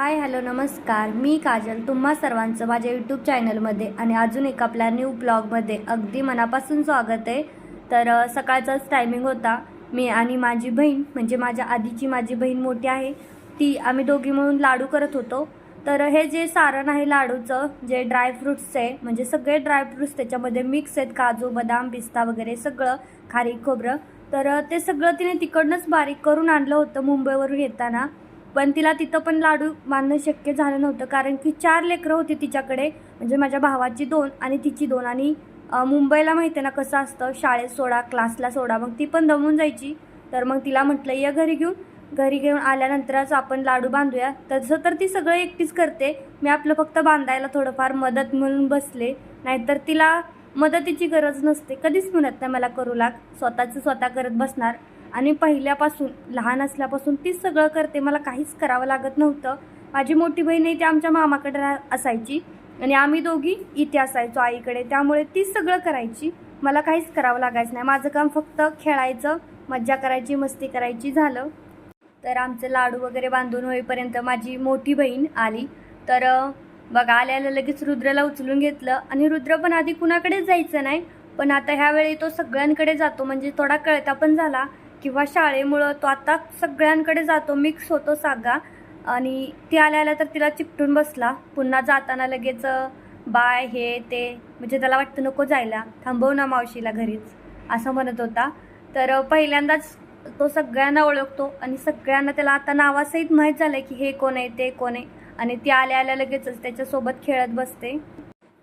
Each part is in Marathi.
हाय हॅलो नमस्कार. मी काजल तुम्हा सर्वांचं माझ्या यूट्यूब चॅनलमध्ये आणि अजून एक आपल्या न्यू ब्लॉगमध्ये अगदी मनापासून स्वागत आहे. तर सकाळचाच टायमिंग होता. मी आणि माझी बहीण म्हणजे माझ्या आधीची माझी बहीण मोठी आहे ती आम्ही दोघी मिळून लाडू करत होतो. तर हे जे सारण आहे लाडूचं जे ड्रायफ्रुट्स आहे म्हणजे सगळे ड्रायफ्रुट्स त्याच्यामध्ये मिक्स आहेत काजू बदाम पिस्ता वगैरे सगळं खारीक खोबरं. तर ते सगळं तिने तिकडनंच बारीक करून आणलं होतं मुंबईवरून येताना. पण तिला तिथं पण लाडू बांधणं शक्य झालं नव्हतं. कारण की चार लेकरं होती तिच्याकडे म्हणजे माझ्या भावाची दोन आणि तिची दोन. आणि मुंबईला माहिती आहे ना कसं असतं शाळेत सोडा क्लासला सोडा मग ती पण दमून जायची. तर मग तिला म्हटलं ये घरी घेऊन. घरी घेऊन आल्यानंतरच आपण लाडू बांधूया. तसं तर ती सगळं एकटीच करते. मी आपलं फक्त बांधायला थोडंफार मदत म्हणून बसले. नाहीतर तिला मदतीची गरज नसते. कधीच म्हणत नाही मला करू लाग. स्वतःचं स्वतः करत बसणार. आणि पहिल्यापासून लहान असल्यापासून तीच सगळं करते. मला काहीच करावं लागत नव्हतं. माझी मोठी बहीण आहे ती आमच्या मामाकडे रा- असायची. आणि आम्ही दोघी इथे असायचो आईकडे. त्यामुळे तीच सगळं करायची. मला काहीच करावं लागायचं नाही. माझं काम फक्त खेळायचं मज्जा करायची मस्ती करायची झालं. तर आमचे लाडू वगैरे बांधून होईपर्यंत माझी मोठी बहीण आली. तर बघा आल्याला लगेच रुद्रला उचलून घेतलं. आणि रुद्र पण आधी कुणाकडेच जायचं नाही. पण आता ह्यावेळी तो सगळ्यांकडे जातो. म्हणजे थोडा कळता पण झाला. किंवा शाळेमुळं तो आता सगळ्यांकडे जातो मिक्स होतो सागा. आणि ती आल्या आल्या तर तिला चिपटून बसला. पुन्हा जाताना लगेच बाय हे ते म्हणजे त्याला वाटतं नको जायला. थांबव ना मावशीला घरीच असं म्हणत होता. तर पहिल्यांदाच तो सगळ्यांना ओळखतो आणि सगळ्यांना त्याला आता नावासहित माहीत झालं की हे कोण आहे ते कोण आहे. आणि ती आल्या आल्या लगेचच त्याच्यासोबत खेळत बसते.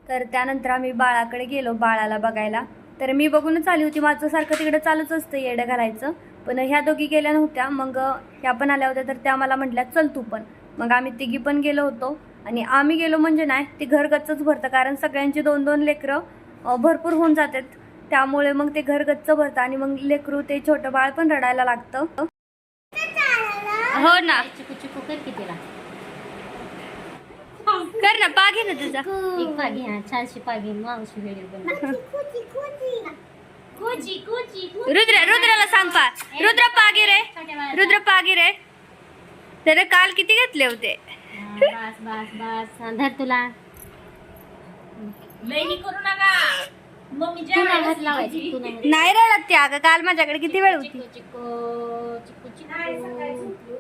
तर त्यानंतर आम्ही बाळाकडे गेलो बाळाला बघायला. तर मी बघूनच आली होती. माझं सारखं तिकडे चालूच असतं येडं घालायचं. पण ह्या दोघी गेल्या नव्हत्या. मग ह्या पण आल्या होत्या. तर त्या मला म्हटल्या चल तू पण. मग आम्ही तिघी पण गेलो होतो. आणि आम्ही गेलो म्हणजे नाही ते घर गच्चच भरतं. कारण सगळ्यांची दोन दोन लेकरं भरपूर होऊन जातात. त्यामुळे मग ते घर गच्च भरतं. आणि मग लेकरू ते छोटं बाळ पण रडायला लागतं. हो ना. चिकू चिकू कर तिला. कर ना पा घे ना तुझा. एक पागी हा छानशी पागी मावशी व्हिडिओ बनव. कोची कोची रुद्र रुद्राला सांग पा. रुद्र पागे रे. रुद्र पागे रे. त्याने काल किती घेतले होते? बस बस बस. धर तुला. लई करू नका. मम्मी नाही हात लावायची तू नाही नाही रडत ती अगं काल माझ्याकडे किती वेळ होती? चिकू चिकू चिकू. चिकू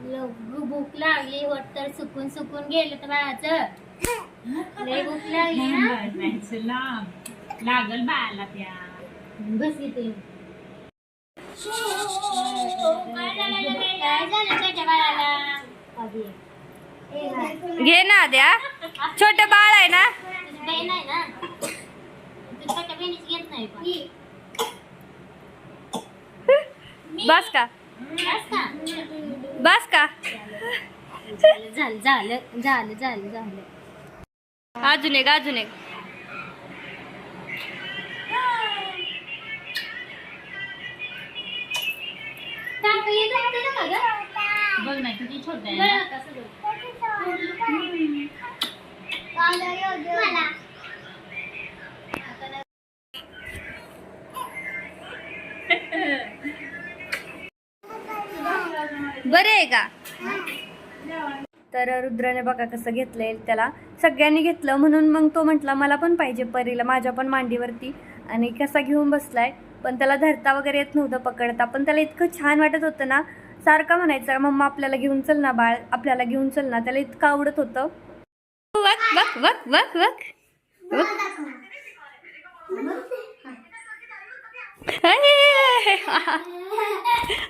भूक लागली वाटतं सुकून सुकून गेलं तर बाळाचं. लय भूक लागली ना? लागल बाळाला त्या. बस इथे काय झालं त्याच्या बाळाला? पागी. ए, बाळ. घे ना द्या छोट बाळ आहे ना? तुझी बहीण आहे ना? तू छोट्या बहिणीची घेत नाही पण. बस का? बस का? बस का झालं झालं झालं झालं झालं. अजून एक अजून एक. बघ ना किती छोट आहे तर रुद्राने बघा कसं घेतलंय त्याला सगळ्यांनी घेतलं म्हणून मग तो म्हटला मला पण पाहिजे परीला माझ्या पण मांडीवरती. आणि कसा घेऊन बसलाय पण त्याला धरता वगैरे येत नव्हतं पकडता पण त्याला इतकं छान वाटत होतं ना सारखा म्हणायचा मम्मा आपल्याला घेऊन चल ना बाळ आपल्याला घेऊन चल ना. त्याला इतकं आवडत होतं. बघ बघ बघ बघ बघ बघ. अय,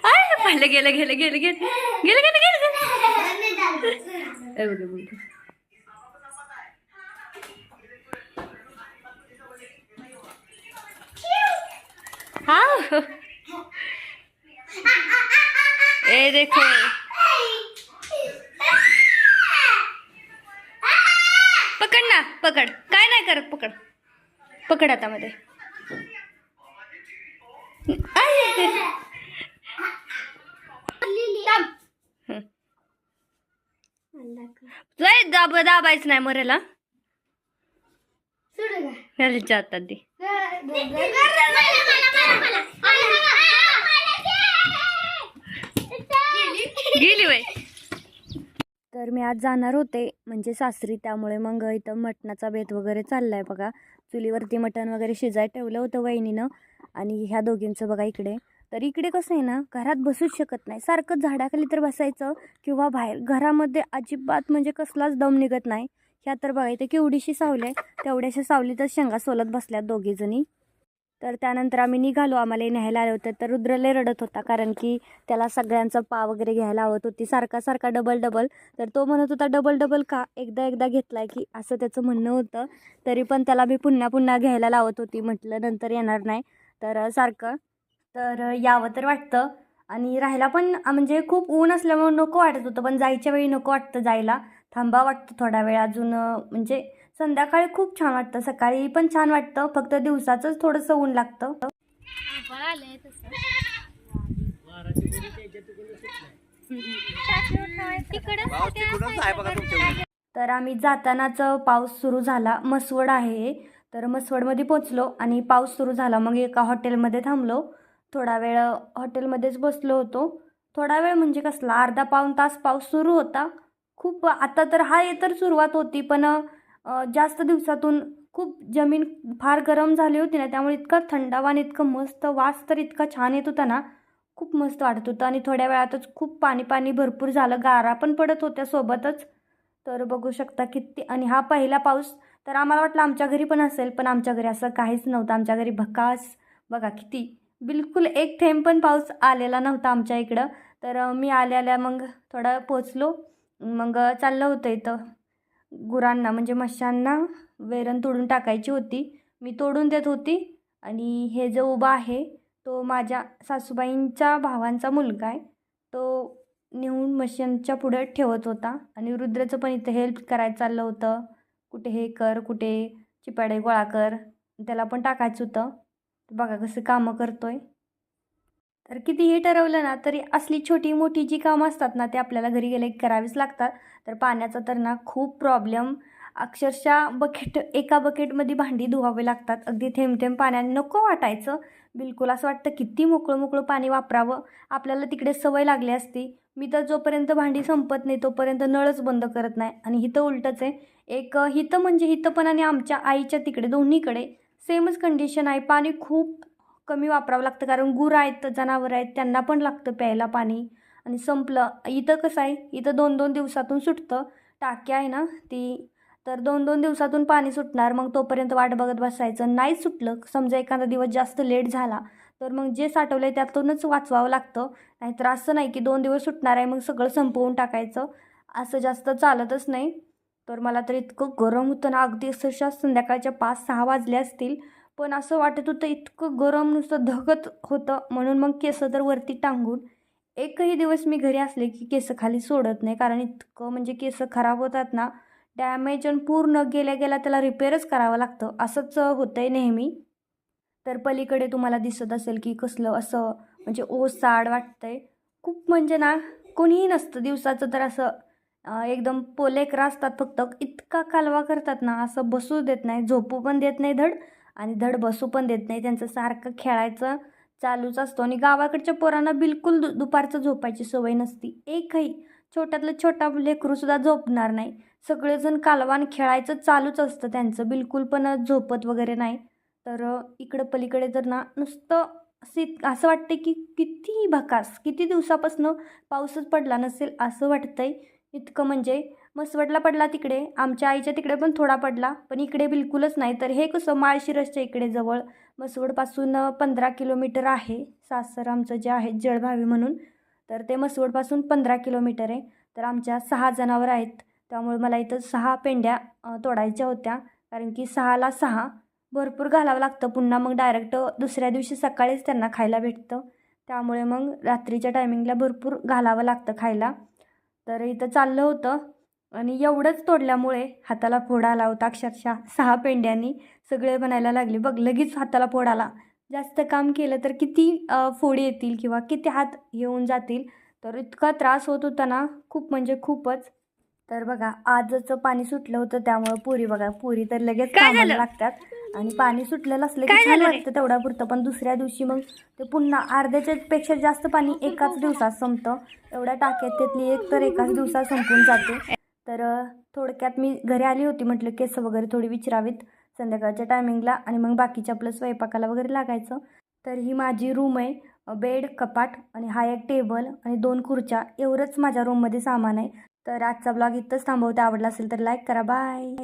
अय, पाहिलं गेलं गेलं गेलं गेलं गेलं गेलं गेलं. ए, बघ. हाँ. ए देखो. पकड ना पकड. काय नाही करत पकड. पकड आता लय दाब दाबायचं नाही मरेला. घालायच्या हातात दे. गेली वय तर मी आज जाणार होते म्हणजे सासरी त्यामुळे मग इथं मटणाचा बेत वगैरे चालला आहे बघा. चुलीवरती मटण वगैरे शिजाय ठेवलं होतं वहिनीनं. आणि ह्या दोघींचं बघा इकडे. तर इकडे कसं आहे ना घरात बसूच शकत नाही. सारखं झाडाखाली तर बसायचं किंवा बाहेर. घरामध्ये अजिबात म्हणजे कसलाच दम निघत नाही. ह्या तर बघा इथे केवढीशी सावली आहे. तेवढ्याशा सावलीतच शेंगा सोलत बसल्यात दोघीजणी. तर त्यानंतर आम्ही निघालो. आम्हाला न्यायला आले होते. तर रुद्रले रडत होता. कारण की त्याला सगळ्यांचा पा वगैरे घ्यायला आवत होती. सारखा सारखा डबल डबल तर तो म्हणत होता डबल डबल का? एकदा एकदा घेतला की असं त्याचं म्हणणं होतं. तरी पण त्याला मी पुन्हा पुन्हा घ्यायला लावत होती. म्हटलं नंतर येणार नाही. तर सारखं तर यावं तर वाटतं. आणि राहायला पण म्हणजे खूप ऊन असल्यामुळे नको वाटत होतं पण जायच्या वेळी नको वाटतं जायला. थांबा वाटतं थोडा वेळ अजून म्हणजे संध्याकाळी खूप छान वाटतं सकाळी पण छान वाटतं फक्त दिवसाचंच थोडंसं ऊन लागतं. तर आम्ही जातानाच पाऊस सुरू झाला. मसवड आहे. हे. तर मसवडमध्ये पोचलो आणि पाऊस सुरू झाला. मग एका हॉटेलमध्ये थांबलो. थोडा वेळ हॉटेलमध्येच बसलो होतो. थोडा वेळ म्हणजे कसला अर्धा पाऊण तास पाऊस सुरू होता. खूप आता तर हा ये तर सुरुवात होती पण जास्त दिवसातून खूप जमीन फार गरम झाली होती ना त्यामुळे इतका थंडावा आणि इतकं मस्त वास तर इतका छान येत होता ना खूप मस्त वाटत होतं. आणि थोड्या वेळातच खूप पाणी पाणी भरपूर झालं गारा पण पडत होत्या सोबतच. तर बघू शकता किती आणि हा पहिला पाऊस तर आम्हाला वाटलं आमच्या घरी पण असेल पण आमच्या घरी असं काहीच नव्हतं. आमच्या घरी भकास बघा किती बिलकुल एक थेंब पण पाऊस आलेला नव्हता आमच्या इकडं. तर मी आल्या आल्या मग थोडा पोचलो. मग चाललं होतं इथं गुरांना म्हणजे मशांना वेरण तोडून टाकायची होती. मी तोडून देत होती आणि हे जो उभा आहे तो माझ्या सासूबाईंच्या भावांचा मुलगा आहे. तो नेऊन मशांच्या पुढे ठेवत होता आणि रुद्रचं पण इथं हेल्प करायचं चाललं होतं. कुठे हे कर कुठे चिपाडे गोळा कर त्याला पण टाकायचं होतं. बघा कसं कामं करतोय. तर कितीही ठरवलं ना तरी असली छोटी मोठी जी कामं असतात ना ते आपल्याला घरी गेले करावीच लागतात. तर पाण्याचा तर ना खूप प्रॉब्लेम अक्षरशः बकेट एका बकेटमध्ये भांडी धुवावे लागतात. अगदी थेंब थेंब पाण्याने नको वाटायचं. बिलकुल असं वाटतं किती मोकळं मोकळं पाणी वापरावं. आपल्याला तिकडे सवय लागली असती. मी तर जोपर्यंत भांडी संपत नाही तोपर्यंत नळच बंद करत नाही. आणि हिथं उलटंच आहे. एक हिथं म्हणजे हिथं पण आणि आमच्या आईच्या तिकडे दोन्हीकडे. सेमच कंडिशन आहे. पाणी खूप कमी वापरावं लागतं कारण गुरं आहेत जनावरं आहेत त्यांना पण लागतं प्यायला पाणी. आणि संपलं. इथं कसं आहे इथं दोन दोन दिवसातून सुटतं. टाकी आहे ना ती. तर दोन दोन दिवसातून पाणी सुटणार मग तोपर्यंत वाट बघत बसायचं. नाही सुटलं समजा एखादा दिवस जास्त लेट झाला तर मग जे साठवलं आहे त्यातूनच वाचवावं लागतं. नाहीतर असं नाही की दोन दिवस सुटणार आहे मग सगळं संपवून टाकायचं. असं जास्त चालतच नाही. तर मला तर इतकं गरम होतं ना. अगदी अक्षरशः संध्याकाळच्या पाच सहा वाजले असतील. पण असं वाटत होतं इतकं गरम नुसतं धगत होतं. म्हणून मग केस तर वरती टांगून एकही दिवस मी घरी असले की केस खाली सोडत नाही. कारण इतकं म्हणजे केस खराब होतात ना डॅमेज आणि पूर्ण गेल्या गेल्या त्याला रिपेअरच करावं लागतं. असंच होतं आहे नेहमी. तर पलीकडे तुम्हाला दिसत असेल की कसलं असं म्हणजे ओसाड वाटतंय. खूप म्हणजे ना कोणीही नसतं. दिवसाचं तर असं एकदम पोलेकरं असतात फक्त. इतका कालवा करतात ना असं बसू देत नाही झोपू पण देत नाही धड आणि धड बसू पण देत नाही. त्यांचं सारखं खेळायचं चालूच असतो आणि गावाकडच्या पोरांना बिलकुल दु दुपारचं झोपायची सवय नसती. एकही छोट्यातलं छोटा लेकरूसुद्धा झोपणार नाही. सगळेजण कालवान खेळायचं चालूच असतं त्यांचं बिलकुल पण झोपत वगैरे नाही. तर इकडं पलीकडे जर ना नुसतं असे असं वाटतं की किती भकास किती दिवसापासून पाऊसच पडला नसेल असं वाटतंय. इतकं म्हणजे? मसवडला पडला तिकडे. आमच्या आईच्या तिकडे पण थोडा पडला. पण इकडे बिलकुलच नाही. तर हे कसं माळशिरसच्या इकडे जवळ? मसवडपासून पंधरा किलोमीटर आहे. सासर आमचं जे आहे जळभावी म्हणून. तर ते मसवडपासून पंधरा किलोमीटर आहे. तर आमच्या सहा जनावर आहेत. त्यामुळे मला इथं सहा पेंड्या तोडायच्या होत्या. कारण की सहाला सहा. भरपूर घालावं लागतं. पुन्हा मग डायरेक्ट दुसऱ्या दिवशी सकाळीच त्यांना खायला भेटतं. त्यामुळे मग रात्रीच्या टायमिंगला भरपूर घालावं लागतं खायला. तर इथं चाललं होतं. आणि एवढंच तोडल्यामुळे हाताला फोड आला होता. अक्षरशः सहा पेंड्यांनी सगळे बनायला लागले बघ लगेच हाताला फोड आला. जास्त काम केलं तर किती फोडी येतील किंवा किती हात येऊन जातील? तर इतका त्रास होत होता ना खूप म्हणजे खूपच. तर बघा आजचं पाणी सुटलं होतं त्यामुळे पुरी बघा पुरी तर लगेच कामाला लागतात. आणि पाणी सुटलेलं असलं की छान वाटतं तेवढ्या पुरतं. पण दुसऱ्या दिवशी मग ते पुन्हा अर्ध्याच्या पेक्षा जास्त पाणी एकाच दिवसात संपतं. एवढ्या टाक्यात त्यातली एक तर एकाच दिवसात संपून जाते. तर थोडक्यात मी घरी आली होती म्हटलं केस वगैरे थोडी विचारावीत संध्याकाळच्या टायमिंगला आणि मग बाकीच्या आपलं स्वयंपाकाला वगैरे लागायचं. तर ही माझी रूम आहे बेड कपाट आणि हा एक टेबल आणि दोन खुर्च्या. एवढंच माझ्या रूममध्ये सामान आहे. तर आजचा ब्लॉग इथंच थांबवते. आवडला असेल तर लाईक करा. बाय